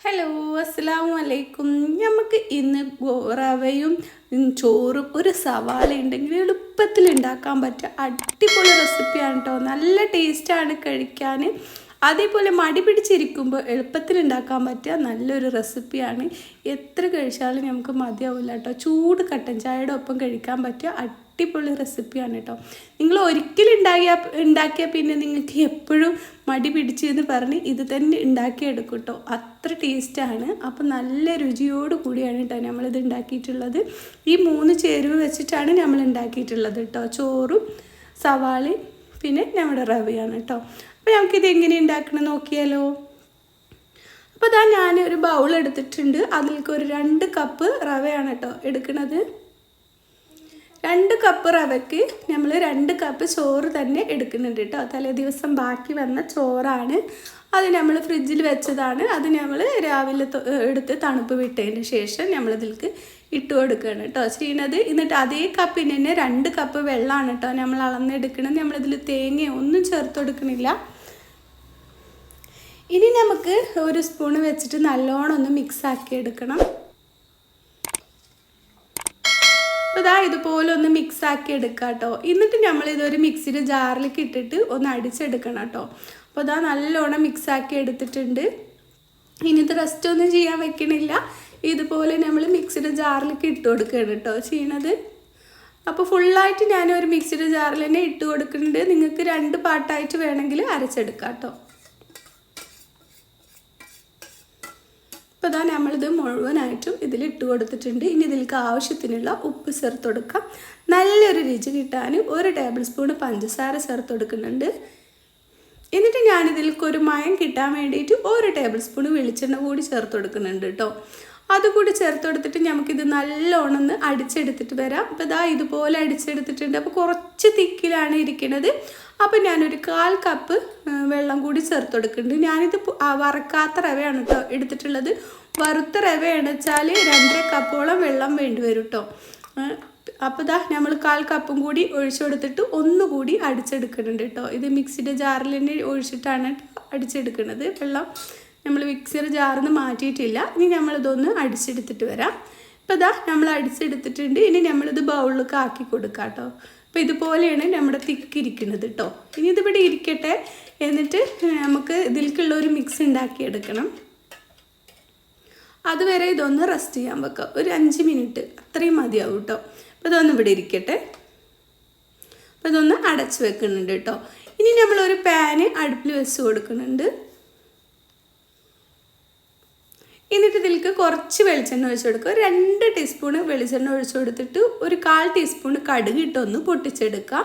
Hello അസ്സാം വലൈക്കും നമുക്ക് ഇന്ന് ഗോറവയും ചോറും ഒരു സവാള ഉണ്ടെങ്കിൽ എളുപ്പത്തിൽ ഉണ്ടാക്കാൻ പറ്റുക അടിപൊളി റെസിപ്പിയാണ് കേട്ടോ നല്ല ടേസ്റ്റാണ് കഴിക്കാൻ. അതേപോലെ മടി പിടിച്ചിരിക്കുമ്പോൾ എളുപ്പത്തിൽ ഉണ്ടാക്കാൻ പറ്റിയ നല്ലൊരു റെസിപ്പിയാണ് എത്ര കഴിച്ചാലും നമുക്ക് മതിയാവില്ല കേട്ടോ ചൂട് കട്ടൻ ചായയുടെ ഒപ്പം കഴിക്കാൻ പറ്റിയ അടിപൊളി റെസിപ്പിയാണ് കേട്ടോ. നിങ്ങൾ ഒരിക്കലും ഉണ്ടാക്കിയ ഉണ്ടാക്കിയാൽ പിന്നെ നിങ്ങൾക്ക് എപ്പോഴും മടി പിടിച്ച് എന്ന് പറഞ്ഞ് ഇത് തന്നെ ഉണ്ടാക്കിയെടുക്കും കേട്ടോ. അത്ര ടേസ്റ്റാണ് അപ്പം നല്ല രുചിയോട് കൂടിയാണ് കേട്ടോ നമ്മളിത് ഉണ്ടാക്കിയിട്ടുള്ളത്. ഈ മൂന്ന് ചേരുവ വെച്ചിട്ടാണ് നമ്മൾ ഉണ്ടാക്കിയിട്ടുള്ളത് കേട്ടോ. ചോറും സവാളയും പിന്നെ നമ്മുടെ റവയാണ് കേട്ടോ. അപ്പോൾ നമുക്കിത് എങ്ങനെ ഉണ്ടാക്കണം നോക്കിയാലോ. അപ്പോൾ ഞാൻ ഒരു ബൗൾ എടുത്തിട്ടുണ്ട്. അതിലേക്ക് ഒരു രണ്ട് കപ്പ് റവയാണ് കേട്ടോ എടുക്കുന്നത് രണ്ട് കപ്പ് റവയ്ക്ക് നമ്മൾ രണ്ട് കപ്പ് ചോറ് തന്നെ എടുക്കുന്നുണ്ട് കേട്ടോ തലേ ദിവസം ബാക്കി വന്ന ചോറാണ്. അത് നമ്മൾ ഫ്രിഡ്ജിൽ വെച്ചതാണ്. അത് നമ്മൾ രാവിലെ എടുത്ത് തണുപ്പ് വിട്ടതിന് ശേഷം നമ്മളിതിലേക്ക് ഇട്ട് കൊടുക്കുകയാണ് കേട്ടോ ചെയ്യണത് എന്നിട്ട് അതേ കപ്പിന് തന്നെ രണ്ട് കപ്പ് വെള്ളമാണ് കേട്ടോ നമ്മൾ അളന്നെടുക്കണത്. നമ്മളിതിൽ തേങ്ങ ഒന്നും ചേർത്ത് കൊടുക്കണില്ല. ഇനി നമുക്ക് ഒരു സ്പൂണ് വെച്ചിട്ട് നല്ലോണം ഒന്ന് മിക്സ് ആക്കി എടുക്കണം. ഇതാ ഇതുപോലെ ഒന്ന് മിക്സ് ആക്കി എടുക്കുക കേട്ടോ എന്നിട്ട് നമ്മൾ ഇതൊരു മിക്സിയുടെ ജാറിലേക്ക് ഇട്ടിട്ട് ഒന്ന് അടിച്ചെടുക്കണം കേട്ടോ അപ്പോൾ ദാ നല്ലോണം മിക്സ് ആക്കി എടുത്തിട്ടുണ്ട്. ഇനി ഇത് റെസ്റ്റ് ഒന്നും ചെയ്യാൻ വെക്കണില്ല. ഇതുപോലെ നമ്മൾ മിക്സിയുടെ ജാറിലേക്ക് ഇട്ട് കൊടുക്കുകയാണ് കേട്ടോ ചെയ്യണത്. അപ്പോൾ ഫുള്ളായിട്ട് ഞാൻ ഒരു മിക്സിയുടെ ജാറിൽ തന്നെ ഇട്ട് കൊടുക്കുന്നുണ്ട്. നിങ്ങൾക്ക് രണ്ട് പാട്ടായിട്ട് വേണമെങ്കിൽ അരച്ചെടുക്കാം കേട്ടോ ഇപ്പോൾ ഇതാ നമ്മളിത് മുഴുവനായിട്ടും ഇതിൽ ഇട്ട് കൊടുത്തിട്ടുണ്ട്. ഇനി ഇതിലേക്ക് ആവശ്യത്തിനുള്ള ഉപ്പ് ചേർത്ത് കൊടുക്കാം. നല്ലൊരു രുചി കിട്ടാൻ ഒരു ടേബിൾ സ്പൂൺ പഞ്ചസാര ചേർത്ത് കൊടുക്കുന്നുണ്ട്. എന്നിട്ട് ഞാനിതിലേക്ക് ഒരു മയം കിട്ടാൻ വേണ്ടിയിട്ട് ഒരു ടേബിൾ സ്പൂൺ വെളിച്ചെണ്ണ കൂടി ചേർത്ത് കൊടുക്കുന്നുണ്ട് കേട്ടോ അതുകൂടി ചേർത്തെടുത്തിട്ട് നമുക്കിത് നല്ലോണം ഒന്ന് അടിച്ചെടുത്തിട്ട് വരാം. അപ്പോൾ ഇതാ ഇതുപോലെ അടിച്ചെടുത്തിട്ടുണ്ട്. അപ്പോൾ കുറച്ച് തിക്കിലാണ് ഇരിക്കുന്നത് അപ്പോൾ ഞാനൊരു കാൽ കപ്പ് വെള്ളം കൂടി ചേർത്ത് കൊടുക്കുന്നുണ്ട് ഞാനിത് വറക്കാത്ത റവയാണ് കേട്ടോ എടുത്തിട്ടുള്ളത്. വറുത്ത റവയാണ് വെച്ചാൽ രണ്ടര കപ്പോളം വെള്ളം വേണ്ടി വരും കേട്ടോ അപ്പോൾ ഇതാ നമ്മൾ കാൽ കപ്പും കൂടി ഒഴിച്ചു കൊടുത്തിട്ട് ഒന്നുകൂടി അടിച്ചെടുക്കുന്നുണ്ട് കേട്ടോ ഇത് മിക്സിയുടെ ജാറിൽ തന്നെ ഒഴിച്ചിട്ടാണ് ട്ടോ അടിച്ചെടുക്കുന്നത് വെള്ളം. നമ്മൾ മിക്സർ ജാറിൽ നിന്ന് മാറ്റിയിട്ടില്ല. ഇനി നമ്മളിതൊന്ന് അടിച്ചെടുത്തിട്ട് വരാം. അപ്പോൾ ഇതാ നമ്മൾ അടിച്ചെടുത്തിട്ടുണ്ട്. ഇനി നമ്മളിത് ബൗളിലേക്ക് ആക്കി കൊടുക്കാം കേട്ടോ. അപ്പോൾ ഇതുപോലെയാണ് നമ്മുടെ തിക്കിരിക്കുന്നത് കേട്ടോ. ഇനി ഇതിവിടെ ഇരിക്കട്ടെ. എന്നിട്ട് നമുക്ക് ഇതിലേക്കുള്ള ഒരു മിക്സ് ഉണ്ടാക്കിയെടുക്കണം. അതുവരെ ഇതൊന്ന് റെസ്റ്റ് ചെയ്യാൻ വെക്കുക ഒരു അഞ്ച് മിനിറ്റ് അത്രയും മതിയാവും കേട്ടോ. അപ്പോൾ ഇതൊന്ന് ഇവിടെ ഇരിക്കട്ടെ. അപ്പോൾ ഇതൊന്ന് അടച്ച് വെക്കുന്നുണ്ട് കേട്ടോ. ഇനി നമ്മളൊരു പാന് അടുപ്പിൽ വെച്ച് കൊടുക്കുന്നുണ്ട്. എന്നിട്ട് ഇതിലേക്ക് കുറച്ച് വെളിച്ചെണ്ണ ഒഴിച്ചു കൊടുക്കുക. രണ്ട് ടീസ്പൂണ് വെളിച്ചെണ്ണ ഒഴിച്ചു കൊടുത്തിട്ട് ഒരു കാൽ ടീസ്പൂൺ കടുക് ഇട്ടൊന്ന് പൊട്ടിച്ചെടുക്കുക.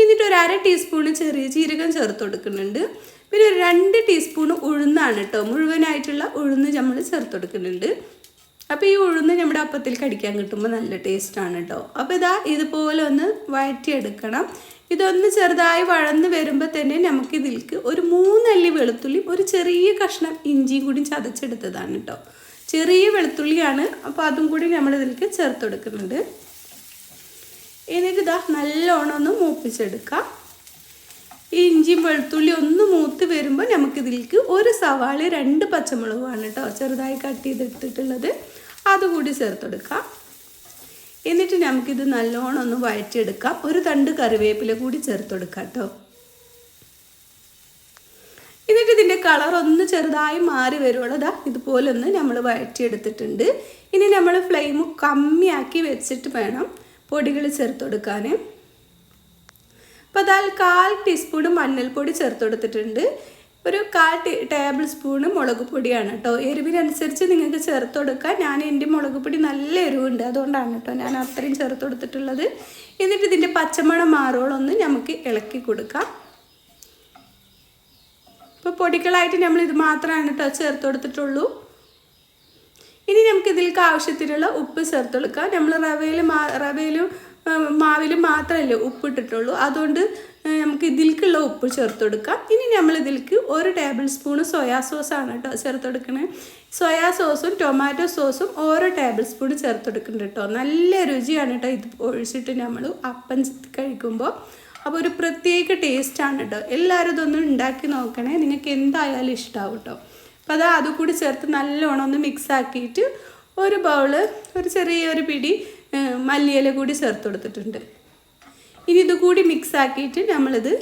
എന്നിട്ട് ഒരു അര ടീസ്പൂണ് ചെറിയ ജീരകം ചേർത്ത് കൊടുക്കുന്നുണ്ട്. പിന്നെ ഒരു രണ്ട് ടീസ്പൂണ് ഉഴുന്നാണ് കേട്ടോ മുഴുവനായിട്ടുള്ള ഉഴുന്ന് നമ്മൾ ചേർത്ത് കൊടുക്കുന്നുണ്ട്. അപ്പോൾ ഈ ഉഴുന്ന് നമ്മുടെ അപ്പത്തിൽ കടിക്കാൻ കിട്ടുമ്പോൾ നല്ല ടേസ്റ്റാണ് കേട്ടോ അപ്പോൾ ഇതാ ഇതുപോലെ ഒന്ന് വഴറ്റിയെടുക്കണം. ഇതൊന്ന് ചെറുതായി വഴന്ന് വരുമ്പോൾ തന്നെ നമുക്ക് ഇതിലേക്ക് ഒരു മൂന്നല്ലി വെളുത്തുള്ളി ഒരു ചെറിയ കഷ്ണം ഇഞ്ചിയും കൂടി ചതച്ചെടുത്തതാണ് കേട്ടോ ചെറിയ വെളുത്തുള്ളിയാണ്. അപ്പോൾ അതും കൂടി നമ്മൾ ഇതിലേക്ക് ചേർത്ത് കൊടുക്കുന്നുണ്ട്. എന്നിട്ടിതാ നല്ലോണം ഒന്ന് മൂപ്പിച്ചെടുക്കാം. ഈ ഇഞ്ചിയും വെളുത്തുള്ളി ഒന്ന് മൂത്ത് വരുമ്പോൾ നമുക്കിതിലേക്ക് ഒരു സവാള രണ്ട് പച്ചമുളകുമാണ് കേട്ടോ ചെറുതായി കട്ട് ചെയ്തിട്ടിട്ടുള്ളത്. അതുകൂടി ചേർത്തെടുക്കാം എന്നിട്ട് നമുക്കിത് നല്ലോണം ഒന്ന് വഴറ്റിയെടുക്കാം. ഒരു തണ്ട് കറിവേപ്പില കൂടി ചേർത്തെടുക്കാം കേട്ടോ എന്നിട്ട് ഇതിന്റെ കളർ ഒന്ന് ചെറുതായി മാറി വരുവുള്ളൂ ദാ ഇതുപോലെ ഒന്ന് നമ്മൾ വഴറ്റിയെടുത്തിട്ടുണ്ട്. ഇനി നമ്മൾ ഫ്ലെയിം കമ്മിയാക്കി വെച്ചിട്ട് വേണം പൊടികൾ ചേർത്ത് കൊടുക്കാൻ അപ്പോൾ അതാൽ കാൽ ടീസ്പൂൺ മഞ്ഞൾപ്പൊടി ചേർത്ത് കൊടുത്തിട്ടുണ്ട് ഒരു കാൽ ടേബിൾ സ്പൂണ് മുളക് പൊടിയാണ് കേട്ടോ എരിവിനനുസരിച്ച് നിങ്ങൾക്ക് ചേർത്ത് കൊടുക്കാം. ഞാൻ എന്റെ മുളക് പൊടി നല്ല എരിവുണ്ട്. അതുകൊണ്ടാണ് കേട്ടോ ഞാൻ അത്രയും ചേർത്ത് കൊടുത്തിട്ടുള്ളത്. എന്നിട്ട് ഇതിന്റെ പച്ചമണം മാറോളൊന്ന് നമുക്ക് ഇളക്കി കൊടുക്കാം. ഇപ്പോൾ പൊടികളായിട്ട് നമ്മൾ ഇത് മാത്രമാണ് കേട്ടോ ചേർത്ത് കൊടുത്തിട്ടുള്ളൂ. ഇനി നമുക്ക് ഇതിലേക്ക് ആവശ്യത്തിനുള്ള ഉപ്പ് ചേർത്ത് കൊടുക്കാം. നമ്മൾ റവയിൽ മാ റവയിലും മാവിലും മാത്രമല്ലേ ഉപ്പ് ഇട്ടിട്ടുള്ളൂ. അതുകൊണ്ട് നമുക്ക് ഇതിലേക്കുള്ള ഉപ്പ് ചേർത്ത് കൊടുക്കാം. ഇനി നമ്മൾ ഇതിലേക്ക് ഒരു ടേബിൾ സ്പൂൺ സോയാ സോസാണ് കേട്ടോ ചേർത്ത് കൊടുക്കണത് സോയാ സോസും ടൊമാറ്റോ സോസും ഓരോ ടേബിൾ സ്പൂൺ ചേർത്ത് കൊടുക്കുന്നുണ്ട് കേട്ടോ. നല്ല രുചിയാണ് കേട്ടോ ഇത് ഒഴിച്ചിട്ട് നമ്മൾ അപ്പം കഴിക്കുമ്പോൾ അപ്പോൾ ഒരു പ്രത്യേക ടേസ്റ്റാണ് കേട്ടോ. എല്ലാവരും ഇതൊന്നും ഉണ്ടാക്കി നോക്കണേ. നിങ്ങൾക്ക് എന്തായാലും ഇഷ്ടമാവും കേട്ടോ. അപ്പോൾ അത് അതും കൂടി ചേർത്ത് നല്ലോണം ഒന്ന് മിക്സ് ആക്കിയിട്ട് ഒരു ബൗൾ ഒരു ചെറിയൊരു പിടി മല്ലിയില കൂടി ചേർത്ത് കൊടുത്തിട്ടുണ്ട്. ഇനി ഇതുകൂടി മിക്സ് ആക്കിയിട്ട് നമ്മളിത്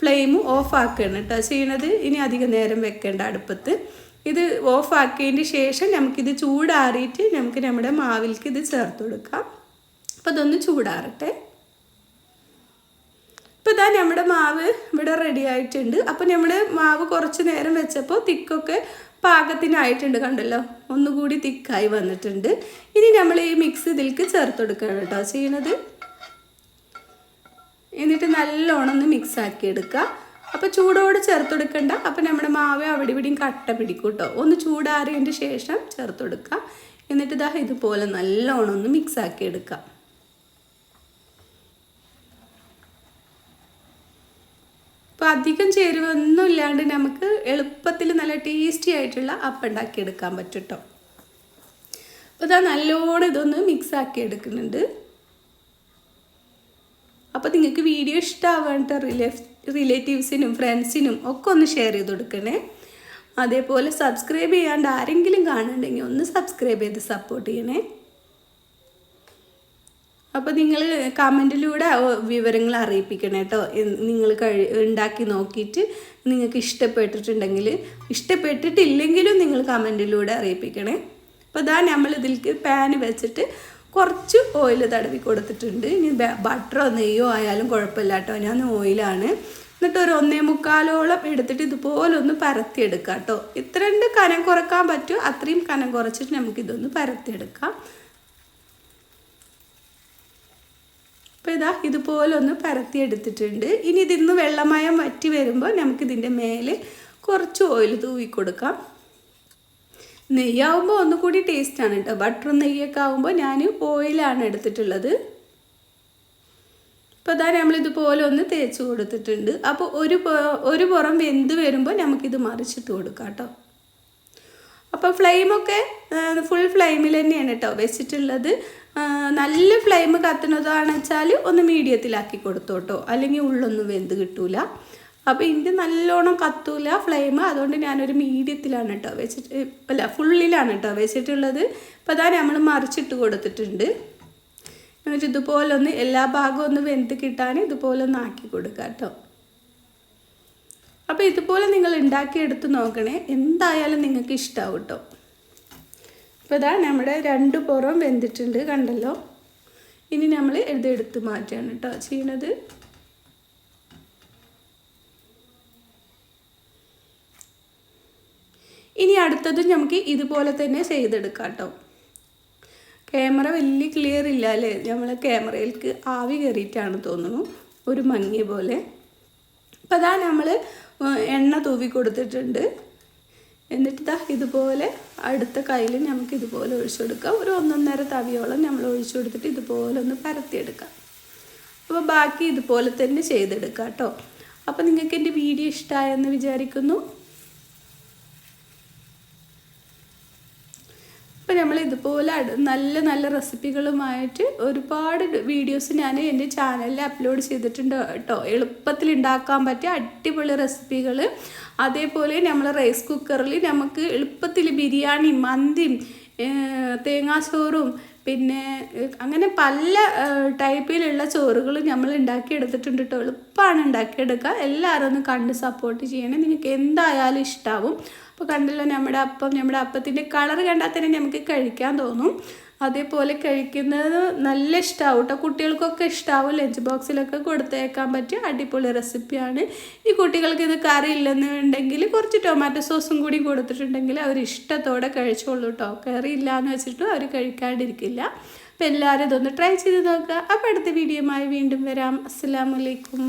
ഫ്ലെയിം ഓഫ് ആക്കുകയാണ് കേട്ടോ ചെയ്യണത് ഇനി അധികം നേരം വെക്കേണ്ട അടുപ്പത്ത്. ഇത് ഓഫ് ആക്കിയതിന് ശേഷം നമുക്കിത് ചൂടാറിയിട്ട് നമുക്ക് നമ്മുടെ മാവിലേക്ക് ഇത് ചേർത്ത് കൊടുക്കാം. അപ്പോൾ ഇതൊന്ന് ചൂടാറട്ടെ. ഇപ്പോൾ ഇതാ നമ്മുടെ മാവ് ഇവിടെ റെഡി ആയിട്ടുണ്ട്. അപ്പോൾ നമ്മുടെ മാവ് കുറച്ച് നേരം വെച്ചപ്പോൾ തിക്കൊക്കെ പാകത്തിനായിട്ടുണ്ട് കണ്ടല്ലോ. ഒന്നുകൂടി തിക്കായി വന്നിട്ടുണ്ട്. ഇനി നമ്മൾ ഈ മിക്സ് ഇതിലേക്ക് ചേർത്ത് കൊടുക്കുകയാണ് കേട്ടോ ചെയ്യണത്. എന്നിട്ട് നല്ലോണം ഒന്ന് മിക്സ് ആക്കി എടുക്കുക. അപ്പോൾ ചൂടോട് ചേർത്തെടുക്കണ്ട. അപ്പോൾ നമ്മുടെ മാവ് അവിടെ ഇവിടെയും കട്ട പിടിക്കും കേട്ടോ ഒന്ന് ചൂടാറിയതിന്റെ ശേഷം ചേർത്തെടുക്കുക. എന്നിട്ട് ഇതാ ഇതുപോലെ നല്ലോണം ഒന്ന് മിക്സ് ആക്കി എടുക്കുക. അപ്പോൾ അധികം ചേരുവൊന്നും ഇല്ലാണ്ട് നമുക്ക് എളുപ്പത്തിൽ നല്ല ടേസ്റ്റി ആയിട്ടുള്ള അപ്പം ഉണ്ടാക്കിയെടുക്കാൻ പറ്റും കേട്ടോ അപ്പോൾ ഇതാ നല്ലോണം ഇതൊന്ന് മിക്സ് ആക്കി എടുക്കുന്നുണ്ട്. അപ്പോൾ നിങ്ങൾക്ക് വീഡിയോ ഇഷ്ടമാവേണ്ട റിലേ റിലേറ്റീവ്സിനും ഫ്രണ്ട്സിനും ഒക്കെ ഒന്ന് ഷെയർ ചെയ്ത് കൊടുക്കണേ. അതേപോലെ സബ്സ്ക്രൈബ് ചെയ്യാണ്ട് ആരെങ്കിലും കാണുന്നുണ്ടെങ്കിൽ ഒന്ന് സബ്സ്ക്രൈബ് ചെയ്ത് സപ്പോർട്ട് ചെയ്യണേ. അപ്പോൾ നിങ്ങൾ കമന്റിലൂടെ വിവരങ്ങൾ അറിയിപ്പിക്കണം കേട്ടോ നിങ്ങൾ കഴി ഉണ്ടാക്കി നോക്കിയിട്ട് നിങ്ങൾക്ക് ഇഷ്ടപ്പെട്ടിട്ടുണ്ടെങ്കിൽ ഇഷ്ടപ്പെട്ടിട്ടില്ലെങ്കിലും നിങ്ങൾ കമന്റിലൂടെ അറിയിപ്പിക്കണേ. അപ്പോൾ ഇതാ നമ്മൾ ഇതിലേക്ക് പാന് വെച്ചിട്ട് കുറച്ച് ഓയിൽ തടവി കൊടുത്തിട്ടുണ്ട്. ഇനി ബട്ടറോ നെയ്യോ ആയാലും കുഴപ്പമില്ല കേട്ടോ. ഞാൻ ഓയിലാണ് എന്നിട്ട് ഒരു ഒന്നേ മുക്കാലോളം എടുത്തിട്ട് ഇതുപോലെ ഒന്ന് പരത്തിയെടുക്കുക കേട്ടോ. ഇത്രണ്ട് കനം കുറയ്ക്കാൻ പറ്റുമോ? അത്രയും കനം കുറച്ചിട്ട് നമുക്ക് ഇതൊന്ന് പരത്തിയെടുക്കാം. അപ്പോൾ ഇതാ ഇതുപോലെ ഒന്ന് പരത്തി എടുത്തിട്ടുണ്ട് ഇനി ഇതിന്ന് വെള്ളമയം വറ്റി വരുമ്പോൾ നമുക്കിതിന്റെ മേലെ കുറച്ച് ഓയിൽ തൂവി കൊടുക്കാം നെയ്യാവുമ്പോൾ ഒന്നുകൂടി ടേസ്റ്റാണ് കേട്ടോ ബട്ടർ നെയ്യൊക്കെ ആകുമ്പോൾ ഞാൻ ഓയിലാണ് എടുത്തിട്ടുള്ളത്. ഇപ്പോൾ ഇതാ നമ്മളിതുപോലെ ഒന്ന് തേച്ച് കൊടുത്തിട്ടുണ്ട്. അപ്പോൾ ഒരു ഒരു പുറം വെന്ത് വരുമ്പോൾ നമുക്കിത് മറിച്ചിട്ട് കൊടുക്കാം കേട്ടോ അപ്പോൾ ഫ്ലെയിമൊക്കെ ഫുൾ ഫ്ലെയിമിൽ തന്നെയാണ് കേട്ടോ വെച്ചിട്ടുള്ളത്. നല്ല ഫ്ലെയിം കത്തുന്നതാണെന്ന് വെച്ചാൽ ഒന്ന് മീഡിയത്തിലാക്കി കൊടുത്തോട്ടോ. അല്ലെങ്കിൽ ഉള്ളൊന്നും വെന്ത് കിട്ടൂല. അപ്പോൾ ഇതിന്റെ നല്ലോണം കത്തൂല ഫ്ലെയിം അതുകൊണ്ട് ഞാനൊരു മീഡിയത്തിലാണ് കേട്ടോ വെച്ചിട്ട് അല്ല ഫുള്ളിലാണ് കേട്ടോ വെച്ചിട്ടുള്ളത്. അപ്പോൾ അതാ നമ്മൾ മറിച്ചിട്ട് കൊടുത്തിട്ടുണ്ട്. എന്നിട്ട് ഇതുപോലെ ഒന്ന് എല്ലാ ഭാഗവും ഒന്ന് വെന്ത് കിട്ടാൻ ഇതുപോലെ ഒന്ന് ആക്കി കൊടുക്കുക കേട്ടോ. അപ്പോൾ ഇതുപോലെ നിങ്ങൾ ഉണ്ടാക്കിയെടുത്ത് നോക്കണേ. എന്തായാലും നിങ്ങൾക്ക് ഇഷ്ടമാവും കേട്ടോ. അപ്പോൾ ഇതാ നമ്മുടെ രണ്ട് പുറം വെന്തിട്ടുണ്ട് കണ്ടല്ലോ. ഇനി നമ്മൾ ഇതെടുത്ത് മാറ്റുകയാണ് കേട്ടോ ചെയ്യണത്. ഇനി അടുത്തത് നമുക്ക് ഇതുപോലെ തന്നെ ചെയ്തെടുക്കാം കേട്ടോ. ക്യാമറ വലിയ ക്ലിയർ ഇല്ല അല്ലേ? നമ്മൾ ക്യാമറയിലേക്ക് ആവി കയറിയിട്ടാണ് തോന്നുന്നു. ഒരു മങ്ങിയ പോലെ. അപ്പോൾ അതാ നമ്മൾ എണ്ണ തൂവി കൊടുത്തിട്ടുണ്ട്. എന്നിട്ട് ഇതാ ഇതുപോലെ അടുത്ത കയ്യിൽ നമുക്ക് ഇതുപോലെ ഒഴിച്ചു കൊടുക്കാം ഒരു ഒന്നൊന്നര തവിയോളം നമ്മൾ ഒഴിച്ചു കൊടുത്തിട്ട് ഇതുപോലെ ഒന്ന് പരത്തിയെടുക്കാം. അപ്പോൾ ബാക്കി ഇതുപോലെ തന്നെ ചെയ്തെടുക്കാം കേട്ടോ. അപ്പോൾ നിങ്ങൾക്ക് എന്റെ വീഡിയോ ഇഷ്ടമായെന്ന് വിചാരിക്കുന്നു. അപ്പോൾ നമ്മൾ ഇതുപോലെ നല്ല നല്ല റെസിപ്പികളുമായിട്ട് ഒരുപാട് വീഡിയോസ് ഞാൻ എന്റെ ചാനലിൽ അപ്ലോഡ് ചെയ്തിട്ടുണ്ട് കേട്ടോ. എളുപ്പത്തിൽ ഉണ്ടാക്കാൻ പറ്റിയ അടിപൊളി റെസിപ്പികൾ. അതേപോലെ നമ്മൾ റൈസ് കുക്കറിൽ നമുക്ക് എളുപ്പത്തിൽ ബിരിയാണി മന്തിയും തേങ്ങാച്ചോറും പിന്നെ അങ്ങനെ പല ടൈപ്പിലുള്ള ചോറുകൾ നമ്മൾ ഉണ്ടാക്കിയെടുത്തിട്ടുണ്ട് കേട്ടോ. എളുപ്പമാണ് ഉണ്ടാക്കിയെടുക്കുക. എല്ലാവരും ഒന്ന് കണ്ട് സപ്പോർട്ട് ചെയ്യണേ. നിങ്ങൾക്ക് എന്തായാലും ഇഷ്ടാവും. അപ്പോൾ കണ്ടല്ലോ നമ്മുടെ അപ്പം നമ്മുടെ അപ്പത്തിന്റെ കളർ കണ്ടാൽ തന്നെ നമുക്ക് കഴിക്കാൻ തോന്നും. അതേപോലെ കഴിക്കുന്നത് നല്ല ഇഷ്ടമാവും കേട്ടോ കുട്ടികൾക്കൊക്കെ ഇഷ്ടമാവും ലഞ്ച് ബോക്സിലൊക്കെ കൊടുത്തേക്കാൻ പറ്റിയ അടിപൊളി റെസിപ്പിയാണ് ഈ കുട്ടികൾക്ക് ഇത് കറി ഇല്ലെന്നുണ്ടെങ്കിൽ കുറച്ച് ടൊമാറ്റോ സോസും കൂടി കൊടുത്തിട്ടുണ്ടെങ്കിൽ അവർ ഇഷ്ടത്തോടെ കഴിച്ചോളൂ കേട്ടോ കറി ഇല്ലയെന്ന് വെച്ചിട്ടും അവർ കഴിക്കാണ്ടിരിക്കില്ല. അപ്പോൾ എല്ലാവരും ഇതൊന്ന് ട്രൈ ചെയ്ത് നോക്കുക. അപ്പോൾ അടുത്ത വീഡിയോയുമായി വീണ്ടും വരാം. അസ്സാമലൈക്കും